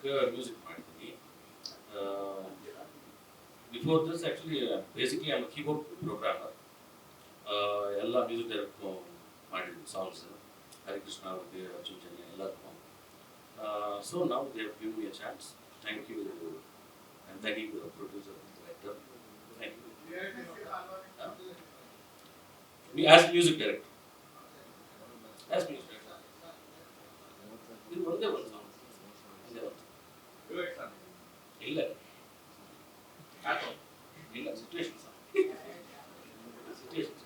ಚಿತ್ರಕ್ಕೆ ಮ್ಯೂಸಿಕ್ ಮಾಡಿದ್ದೀನಿ before this actually basically I'm keyboard programmer ಎಲ್ಲ ಮ್ಯೂಸಿಕ್ ಡೈರೆಕ್ಟ್ ಮಾಡಿದ್ದೀನಿ ಸಾಂಗ್ಸ್ ಹರಿಕೃಷ್ಣ ಅವ್ರಿಗೆ ಅರ್ಜುನ್ ಜನ್ಯ ಎಲ್ಲದಕ್ಕೂ ಸೊ ನಾವು they give me a chance thank you and thanking producer director thank you Me as music director. As music director. ಇದು ಒಂದೇ ಒಂದು song. ಒಂದೇ ಇಲ್ಲ. ಇಲ್ಲ ಸಿಚುವೇಶನ್ ಸಿಚುವೇಶನ್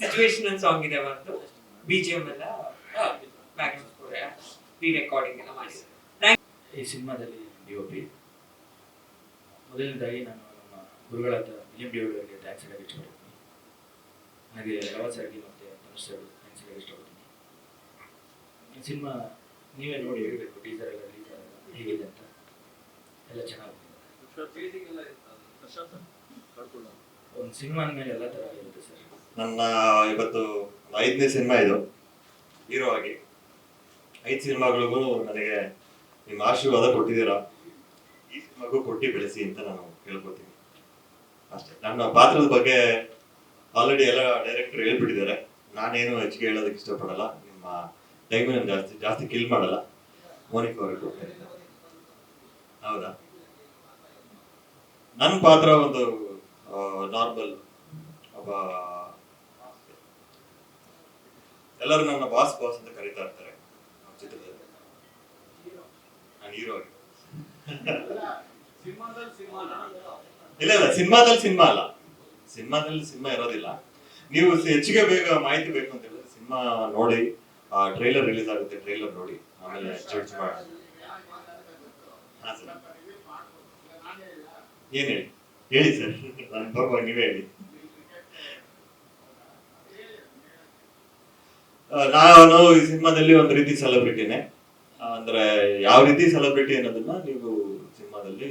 ಸಿಚುವೇಶನಲ್ ಸಾಂಗ್ ಇದೆ ಬಂತು ಬಿ ಜಿ ಎಂ ಎಲ್ಲ ಬ್ಯಾಕ್ಗ್ರೌಂಡ್ ಸ್ಕೋರ್ ರೀ ರೆಕಾರ್ಡಿಂಗ್ ಎಲ್ಲ ಮಾಡಿ ಈ ಸಿನಿಮಾದಲ್ಲಿ ಡಿ ಒ ಪಿ ಮೊದಲನೇದಾಗಿ ನಾನು ನಮ್ಮ ಗುರುಗಳಾದ ವಿಲಿಯಂ ಡಿ ಅವರಿಗೆ ಥ್ಯಾಂಕ್ಸ್ ಹೇಳಕ್ಕೆ ಇಷ್ಟಪಡ್ತೀನಿ. ಹಾಗೆ ರವತ್ ಸರ್ಗೆ ಮತ್ತು ಧನುಷ್ ಸರ್ ಥ್ಯಾಂಕ್ಸ್ ಹೇಳಕ್ಕೆ ಇಷ್ಟಪಡ್ತೀನಿ. ಈ ಸಿನಿಮಾ ನೀವೇ ನೋಡಿ ಹೇಳಬೇಕು ಟೀಸರ್ ಎಲ್ಲ ಹೇಗಿದೆ ಎಲ್ಲ ಚೆನ್ನಾಗಿ. ಒಂದು ಸಿನಿಮಾ ಮೇಲೆ ಎಲ್ಲ ಥರ ಇರುತ್ತೆ ಸರ್. ನನ್ನ ಇವತ್ತು ಐದನೇ ಸಿನಿಮಾ ಇದು. ಹೀರೋ ಆಗಿ. ಐದು ಸಿನಿಮಾಗಳಿಗೂ ನನಗೆ ನಿಮ್ಮ ಆಶೀರ್ವಾದ ಕೊಟ್ಟಿದ್ದೀರಾ? ಈ ಸಿನಿಮಾಗೂ ಕೊಟ್ಟು ಬೆಳೆಸಿ ಅಂತ ನಾನು ಹೇಳ್ಕೊತೀನಿ. ಅಷ್ಟೇ. ನನ್ನ ಪಾತ್ರದ ಬಗ್ಗೆ ಆಲ್ರೆಡಿ ಎಲ್ಲ ಡೈರೆಕ್ಟರ್ ಹೇಳ್ಬಿಟ್ಟಿದ್ದಾರೆ. ನಾನೇನು ಹೆಚ್ಚಿಗೆ ಹೇಳೋದಕ್ಕೆ ಇಷ್ಟಪಡಲ್ಲ. ನಿಮ್ಮ ಟೈಮನ್ನು ಜಾಸ್ತಿ ಜಾಸ್ತಿ ಕಿಲ್ ಮಾಡಲ್ಲ. ಮೋನಿಕ್ ಅವ್ರಿಗೆ ಹೌದಾ? ನನ್ನ ಪಾತ್ರ ಒಂದು ನಾರ್ಮಲ್ ಒಬ್ಬ ಎಲ್ಲರೂ ನನ್ನ ಬಾಸ್ ಬಾಸ್ ಅಂತ ಕರೀತಾ ಇರ್ತಾರೆ ಚಿತ್ರದಲ್ಲಿ. ನಾನು ಹೀರೋ ಇಲ್ಲ ಇಲ್ಲ, ಸಿನಿಮಾದಲ್ಲಿ ಸಿನಿಮಾ ಅಲ್ಲ. ಸಿನಿಮಾದಲ್ಲಿ ಸಿನಿಮಾ ಇರೋದಿಲ್ಲ. ನೀವು ಹೆಚ್ಚಿಗೆ ಬೇಗ ಮಾಹಿತಿ ಬೇಕು ಅಂತ ಹೇಳಿದ್ರೆ ಸಿನಿಮಾ ನೋಡಿ ಟ್ರೈಲರ್ ರಿಲೀಸ್ ಆಗುತ್ತೆ ಟ್ರೈಲರ್ ನೋಡಿ. ಆಮೇಲೆ ಜಡ್ಜ್ ಮಾಡಿ. ಏನ್ ಹೇಳಿ? ಹೇಳಿ ಸರ್. ನಾನು ಪರವಾಗಿ ನೀವೇ ಹೇಳಿ. ನಾನು ಈ ಸಿನಿಮಾದಲ್ಲಿ ಒಂದು ರೀತಿ ಸೆಲೆಬ್ರಿಟಿನೇ ಅಂದ್ರೆ ಯಾವ ರೀತಿ ಸೆಲೆಬ್ರಿಟಿ ಅನ್ನೋದನ್ನ ನೀವು ಸಿನಿಮಾದಲ್ಲಿ